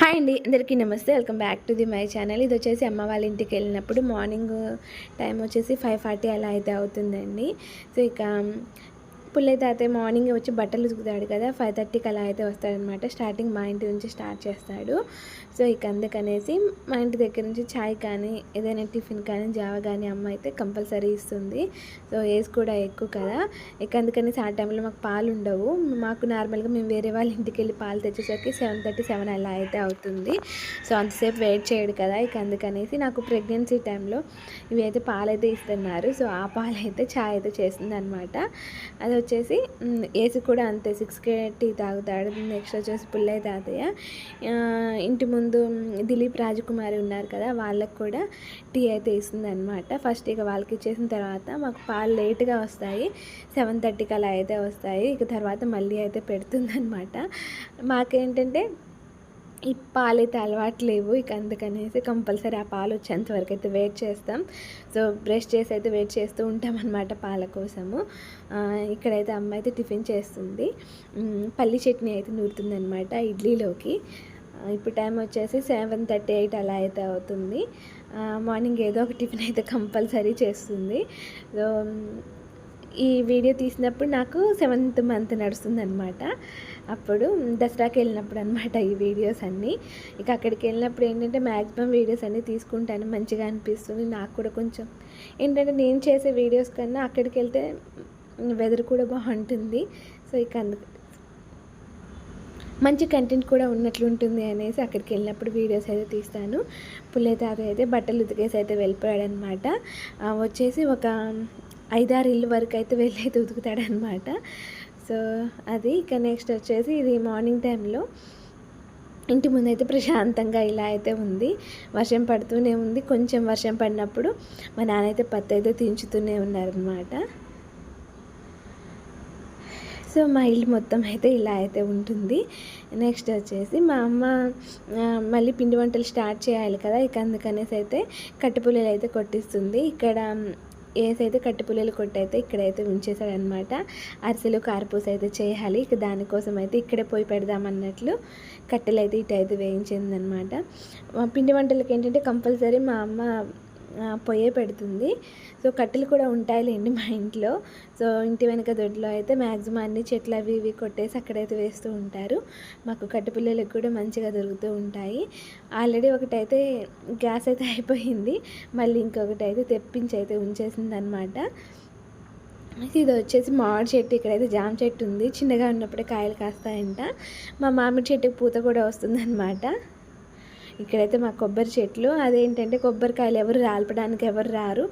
Hi అండి అందరికీ నమస్తే. Welcome back to the my channel. ఇది వచ్చేసి అమ్మ వాళ్ళ ఇంటికి వెళ్ళినప్పుడు మార్నింగ్ టైం వచ్చేసి ఫైవ్ ఫార్టీ అలా అయితే అవుతుందండి. సో ఇక పుల్లైతే అయితే మార్నింగ్ వచ్చి బట్టలు ఉతుకుతాడు కదా ఫైవ్ థర్టీకి అలా అయితే వస్తాడనమాట. స్టార్టింగ్ మా ఇంటి నుంచి స్టార్ట్ చేస్తాడు. సో ఇక అందుకనేసి మా ఇంటి దగ్గర నుంచి చాయ్ కానీ ఏదైనా టిఫిన్ కానీ జావ కానీ అమ్మ అయితే కంపల్సరీ ఇస్తుంది. సో ఏజ్ కూడా ఎక్కువ కదా. ఇక అందుకనేసి ఆ టైంలో మాకు పాలు ఉండవు. మాకు నార్మల్గా మేము వేరే వాళ్ళ ఇంటికి వెళ్ళి పాలు తెచ్చేసరికి సెవెన్ థర్టీ సెవెన్ అలా అయితే అవుతుంది. సో అంతసేపు వెయిట్ చేయడు కదా. ఇక అందుకనేసి నాకు ప్రెగ్నెన్సీ టైంలో ఇవి అయితే పాలు అయితే ఇస్తున్నారు. సో ఆ పాలు అయితే చాయ్ అయితే చేస్తుంది అనమాట అది వచ్చేసి ఏసీ ఏసు కూడా అంతే సిక్స్కి టీ తాగుతాడు నెక్స్ట్ వచ్చేసి పుల్లయ్య తాతయ్య. ఇంటి ముందు దిలీప్ రాజకుమారి ఉన్నారు కదా వాళ్ళకు కూడా టీ అయితే ఇస్తుందన్నమాట. ఫస్ట్ ఇక వాళ్ళకి ఇచ్చేసిన తర్వాత మాకు పాలు లేట్గా వస్తాయి సెవెన్ థర్టీకి అలా అయితే వస్తాయి ఇక తర్వాత మళ్ళీ అయితే పెడుతుందన్నమాట. మాకేంటంటే ఈ పాలు అయితే అలవాటు లేవు. ఇక అందుకనేసి కంపల్సరీ ఆ పాలు వచ్చేంత వరకు అయితే వెయిట్ చేస్తాం. సో బ్రష్ చేసి అయితే వెయిట్ చేస్తూ ఉంటాం అనమాట పాల కోసము. ఇక్కడైతే అమ్మ అయితే టిఫిన్ చేస్తుంది. పల్లి చట్నీ అయితే నూరుతుంది అనమాట ఇడ్లీలోకి ఇప్పుడు టైం వచ్చేసి సెవెన్ థర్టీ ఎయిట్ అలా అయితే అవుతుంది. మార్నింగ్ ఏదో ఒక టిఫిన్ అయితే కంపల్సరీ చేస్తుంది. సో ఈ వీడియో తీసినప్పుడు నాకు సెవెంత్ మంత్ నడుస్తుంది అనమాట అప్పుడు దసరాకి వెళ్ళినప్పుడు అనమాట ఈ వీడియోస్ అన్నీ. ఇక అక్కడికి వెళ్ళినప్పుడు ఏంటంటే మ్యాక్సిమం వీడియోస్ అన్నీ తీసుకుంటాను మంచిగా అనిపిస్తుంది. నాకు కూడా కొంచెం ఏంటంటే నేను చేసే వీడియోస్ కన్నా అక్కడికి వెళ్తే వెదర్ కూడా బాగుంటుంది. సో ఇక అందుకు మంచి కంటెంట్ కూడా ఉన్నట్లు ఉంటుంది అనేసి అక్కడికి వెళ్ళినప్పుడు వీడియోస్ అయితే తీస్తాను. పుల్లైతాత అయితే బట్టలు ఉతికేసి అయితే వెళ్ళిపోయాడు అనమాట వచ్చేసి ఒక ఐదారు ఇల్లు వరకు అయితే వెళ్ళి అయితే ఉతుకుతాడనమాట సో అది ఇక నెక్స్ట్ వచ్చేసి ఇది మార్నింగ్ టైంలో ఇంటి ముందు అయితే ప్రశాంతంగా ఇలా అయితే ఉంది. వర్షం పడుతూనే ఉంది. కొంచెం వర్షం పడినప్పుడు మా నాన్న అయితే పత్తి అయితే తీంచుతూనే ఉన్నారనమాట సో మా ఇల్లు మొత్తం అయితే ఇలా అయితే ఉంటుంది. నెక్స్ట్ వచ్చేసి మా అమ్మ మళ్ళీ పిండి వంటలు స్టార్ట్ చేయాలి కదా ఇక అందుకనేసి అయితే కట్టుపుల్లలు అయితే కొట్టిస్తుంది. ఇక్కడ ఏదైతే అయితే కట్టుపుల్లలు కొట్టయితే ఇక్కడైతే ఉంచేసాడనమాట అరిసెలు కారపూస అయితే చేయాలి. ఇక దానికోసం అయితే ఇక్కడే పోయి పెడదామన్నట్లు కట్టెలు అయితే ఇటు అయితే వేయించిందనమాట పిండి వంటలకి ఏంటంటే కంపల్సరీ మా అమ్మ పొయ్యే పెడుతుంది. సో కట్టెలు కూడా ఉంటాయిలేండి మా ఇంట్లో. సో ఇంటి వెనక దొడ్లో అయితే మ్యాక్సిమం అన్ని చెట్లు అవి ఇవి కొట్టేసి అక్కడైతే వేస్తూ ఉంటారు. మాకు కట్టెపిల్లలకు కూడా మంచిగా దొరుకుతూ ఉంటాయి. ఆల్రెడీ ఒకటైతే గ్యాస్ అయితే అయిపోయింది. మళ్ళీ ఇంకొకటి అయితే తెప్పించి అయితే ఉంచేసింది అనమాట ఇది వచ్చేసి మామిడి చెట్టు ఇక్కడైతే జామ చెట్టు ఉంది. చిన్నగా ఉన్నప్పుడే కాయలు కాస్తాయంట. మా మామిడి చెట్టుకి పూత కూడా వస్తుందన్నమాట ఇక్కడైతే మా కొబ్బరి చెట్లు అదేంటంటే కొబ్బరికాయలు ఎవరు రాల్పడానికి ఎవరు రారు.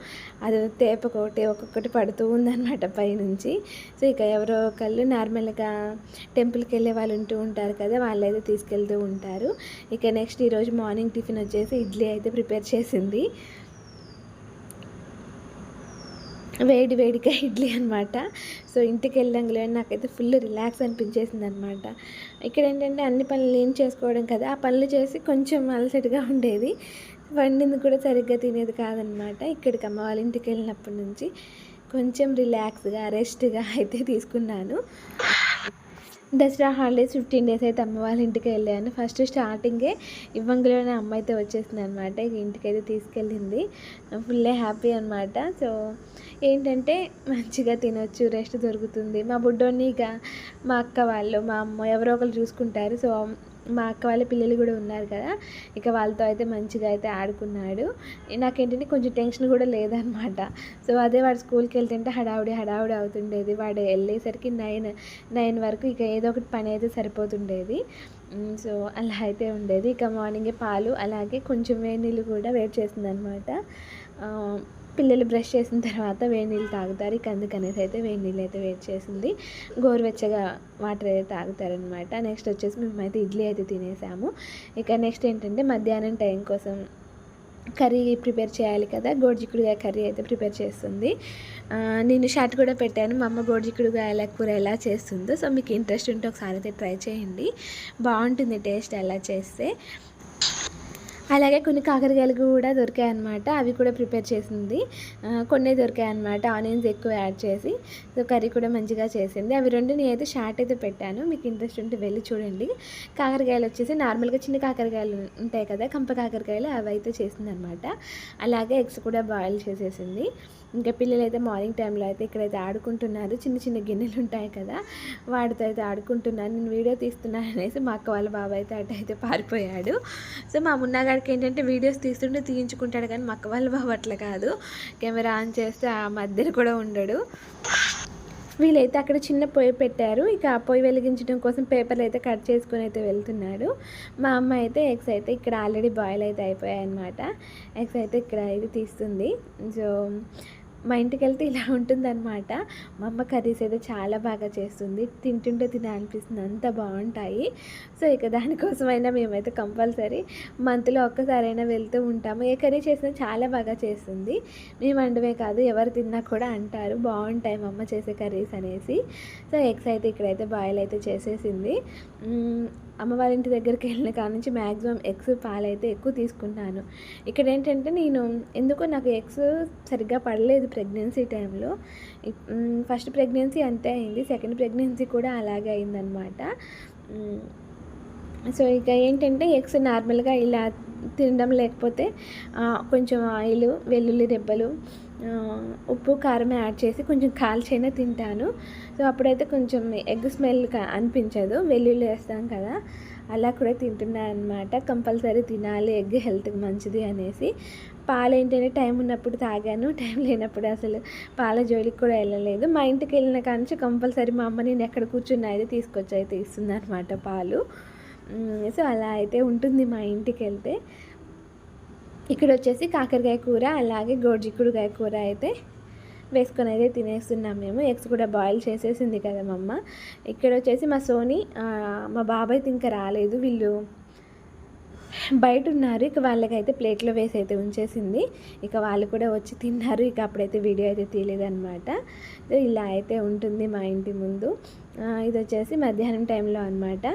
అది తేపకొకటి ఒక్కొక్కటి పడుతూ ఉందన్నమాట పైనుంచి. సో ఇక ఎవరో ఒకళ్ళు నార్మల్గా టెంపుల్కి వెళ్ళే వాళ్ళు ఉంటూ ఉంటారు కదా వాళ్ళైతే తీసుకెళ్తూ ఉంటారు. ఇక నెక్స్ట్ ఈరోజు మార్నింగ్ టిఫిన్ వచ్చేసి ఇడ్లీ అయితే ప్రిపేర్ చేసింది. వేడి వేడిగా ఇడ్లీ అనమాట సో ఇంటికి వెళ్ళంగానే నాకైతే ఫుల్ రిలాక్స్ అనిపించేసింది అనమాట ఇక్కడ ఏంటంటే అన్ని పనులు ఏం చేసుకోవడం కదా ఆ పనులు చేసి కొంచెం అలసటగా ఉండేది. వండింది కూడా సరిగ్గా తినేది కాదనమాట ఇక్కడికి అమ్మ వాళ్ళ ఇంటికి వెళ్ళినప్పటి నుంచి కొంచెం రిలాక్స్గా రెస్ట్గా అయితే తీసుకున్నాను. దసరా హాలిడేస్ ఫిఫ్టీన్ డేస్ అయితే అమ్మ వాళ్ళ ఇంటికి వెళ్ళాను. ఫస్ట్ స్టార్టింగే ఇవ్వంగిలోనే అమ్మ అయితే వచ్చేసింది అనమాట ఇక ఇంటికైతే తీసుకెళ్ళింది. ఫుల్లే హ్యాపీ అనమాట సో ఏంటంటే మంచిగా తినొచ్చు రెస్ట్ దొరుకుతుంది. మా బుడ్డోని ఇక మా అక్క వాళ్ళు మా అమ్మ ఎవరో ఒకరు చూసుకుంటారు. సో మా అక్క వాళ్ళ పిల్లలు కూడా ఉన్నారు కదా ఇక వాళ్ళతో అయితే మంచిగా అయితే ఆడుకున్నాడు. నాకేంటంటే కొంచెం టెన్షన్ కూడా లేదనమాట. సో అదే వాడు స్కూల్కి వెళ్తుంటే హడావుడి హడావుడి అవుతుండేది. వాడు వెళ్ళేసరికి నైన్ నైన్ వరకు ఇక ఏదో ఒకటి పని అయితే సరిపోతుండేది. సో అలా అయితే ఉండేది. ఇక మార్నింగే పాలు అలాగే కొంచెం వేడి నీళ్ళు కూడా వేడి చేసిందనమాట. పిల్లలు బ్రష్ చేసిన తర్వాత వేడి నీళ్ళు తాగుతారు. ఇక అందుకనేసి అయితే వేడి నీళ్ళు అయితే వేడి చేసింది. గోరువెచ్చగా వాటర్ అయితే తాగుతారనమాట నెక్స్ట్ వచ్చేసి మేమైతే ఇడ్లీ అయితే తినేసాము. ఇక నెక్స్ట్ ఏంటంటే మధ్యాహ్నం టైం కోసం కర్రీ ప్రిపేర్ చేయాలి కదా. గోడ్జిక్కుడుగాయ కర్రీ అయితే ప్రిపేర్ చేస్తుంది. నేను షార్ట్ కూడా పెట్టాను. మా అమ్మ గోడ్జిక్కుడుగాయల కూర ఎలా చేస్తుందో. సో మీకు ఇంట్రెస్ట్ ఉంటే ఒకసారి అయితే ట్రై చేయండి. బాగుంటుంది టేస్ట్ ఎలా చేస్తే. అలాగే కొన్ని కాకరకాయలు కూడా దొరికాయి అనమాట అవి కూడా ప్రిపేర్ చేసింది. కొన్ని దొరికాయి అనమాట ఆనియన్స్ ఎక్కువ యాడ్ చేసి సో కర్రీ కూడా మంచిగా చేసింది. అవి రెండు నేనైతే షార్ట్ అయితే పెట్టాను. మీకు ఇంట్రెస్ట్ ఉంటే వెళ్ళి చూడండి. కాకరకాయలు వచ్చేసి నార్మల్గా చిన్న కాకరకాయలు ఉంటాయి కదా కంప కాకరకాయలు అవి అయితే చేసింది అనమాట అలాగే ఎగ్స్ కూడా బాయిల్ చేసేసింది. ఇంకా పిల్లలు అయితే మార్నింగ్ టైంలో అయితే ఇక్కడైతే ఆడుకుంటున్నారు. చిన్న చిన్న గిన్నెలు ఉంటాయి కదా వాటితో అయితే ఆడుకుంటున్నాను నేను వీడియో తీస్తున్నాను అనేసి మా అక్క వాళ్ళ బాబాయ్ అయితే అటు అయితే పారిపోయాడు. సో మా మున్నాగాడికి ఏంటంటే వీడియోస్ తీస్తుంటే తీయించుకుంటాడు కానీ మక్క వాళ్ళ బాబు అట్లా కాదు. కెమెరా ఆన్ చేస్తే ఆ మధ్యలో కూడా ఉండడు. వీళ్ళైతే అక్కడ చిన్న పొయ్యి పెట్టారు. ఇక ఆ పొయ్యి వెలిగించడం కోసం పేపర్లు అయితే కట్ చేసుకొని అయితే వెళ్తున్నాడు. మా అమ్మ అయితే ఎగ్స్ అయితే ఇక్కడ ఆల్రెడీ బాయిల్ అయితే అయిపోయాయి అనమాట ఎగ్స్ అయితే ఇక్కడ అయితే తీస్తుంది. సో మా ఇంటికి వెళ్తే ఇలా ఉంటుందన్నమాట. మా అమ్మ కర్రీస్ అయితే చాలా బాగా చేస్తుంది. తింటుంటే తినాలనిపిస్తుంది అంత బాగుంటాయి. సో ఇక దానికోసమైనా మేమైతే కంపల్సరీ మంత్లో ఒక్కసారైనా వెళ్తూ ఉంటాము. ఏ కర్రీ చేసినా చాలా బాగా చేస్తుంది. మేము వండమే కాదు ఎవరు తిన్నా కూడా అంటారు. బాగుంటాయి మా అమ్మ చేసే కర్రీస్ అనేసి. సో ఎగ్స్ అయితే ఇక్కడైతే బాయిల్ అయితే చేసేసింది. అమ్మవారి ఇంటి దగ్గరికి వెళ్ళిన కాడ నుంచి మ్యాక్సిమం ఎగ్స్ పాలైతే ఎక్కువ తీసుకుంటాను. ఇక్కడ ఏంటంటే నేను ఎందుకో నాకు ఎగ్స్ సరిగ్గా పడలేదు ప్రెగ్నెన్సీ టైంలో. ఫస్ట్ ప్రెగ్నెన్సీ అంతే అయింది సెకండ్ ప్రెగ్నెన్సీ కూడా అలాగే అయిందనమాట సో ఇక ఏంటంటే ఎగ్స్ నార్మల్గా ఇలా తినడం లేకపోతే కొంచెం ఆయిల్ వెల్లుల్లి రెబ్బలు ఉప్పు కారం యాడ్ చేసి కొంచెం కాల్చైనా తింటాను. సో అప్పుడైతే కొంచెం ఎగ్ స్మెల్ అనిపించదు. వెల్లుల్లి వేస్తాం కదా అలా కూడా తింటున్నాను అనమాట కంపల్సరీ తినాలి ఎగ్ హెల్త్కి మంచిది అనేసి. పాలు ఏంటంటే టైం ఉన్నప్పుడు తాగాను టైం లేనప్పుడు అసలు పాల జోలికి కూడా వెళ్ళలేదు. మా ఇంటికి వెళ్ళిన కానీ కంపల్సరీ మా అమ్మ నేను ఎక్కడ కూర్చున్నా అయితే తీసుకొచ్చి అయితే ఇస్తుంది అనమాట పాలు సో అలా అయితే ఉంటుంది మా ఇంటికి వెళ్తే. ఇక్కడ వచ్చేసి కాకరకాయ కూర అలాగే గోడ్జిక్కుడుకాయ కూర అయితే వేసుకొని అయితే తినేస్తున్నాం మేము. ఎగ్స్ కూడా బాయిల్ చేసేసింది కదా మమ్మ. అమ్మ ఇక్కడ వచ్చేసి మా సోని మా బాబాయ్ ఇంకా రాలేదు. వీళ్ళు బయట ఉన్నారు ఇక వాళ్ళకైతే ప్లేట్లో వేసి అయితే ఉంచేసింది. ఇక వాళ్ళు కూడా వచ్చి తిన్నారు. ఇక అప్పుడైతే వీడియో అయితే తీయలేదన్నమాట. సో ఇలా అయితే ఉంటుంది మా ఇంటి ముందు. ఇది వచ్చేసి మధ్యాహ్నం టైంలో అనమాట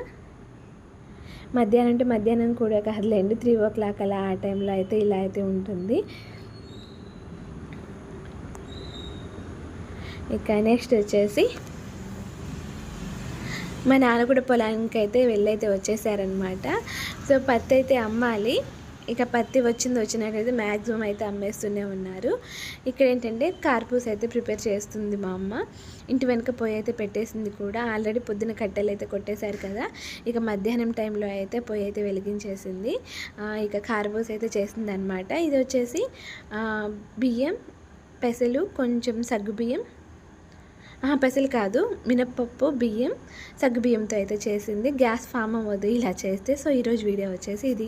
మధ్యాహ్నం అంటే మధ్యాహ్నం కూడా కాదులేండి త్రీ ఓ క్లాక్ అలా ఆ టైంలో అయితే ఇలా అయితే ఉంటుంది. ఇక నెక్స్ట్ వచ్చేసి మా నాన్న కూడా పొలానికి అయితే వెళ్ళైతే వచ్చేసారనమాట సో పత్తి అయితే అమ్మాలి. ఇక పత్తి వచ్చింది వచ్చినట్టయితే మ్యాక్సిమం అయితే అమ్మేస్తూనే ఉన్నారు. ఇక్కడ ఏంటంటే కార్పూస్ అయితే ప్రిపేర్ చేస్తుంది మా అమ్మ. ఇంటి వెనక పొయ్యి అయితే పెట్టేసింది కూడా. ఆల్రెడీ పొద్దున కట్టెలు అయితే కొట్టేశారు కదా. ఇక మధ్యాహ్నం టైంలో అయితే పొయ్యి అయితే వెలిగించేసింది. ఇక కార్పూస్ అయితే చేసింది అనమాట ఇది వచ్చేసి బియ్యం పెసలు కొంచెం సగ్గుబియ్యం ఆహా, పెసలు కాదు మినప్పప్పు బియ్యం సగ్గుబియ్యంతో అయితే చేసింది. గ్యాస్ ఫామ్ అవ్వదు ఇలా చేస్తే. సో ఈరోజు వీడియో వచ్చేసి ఇది.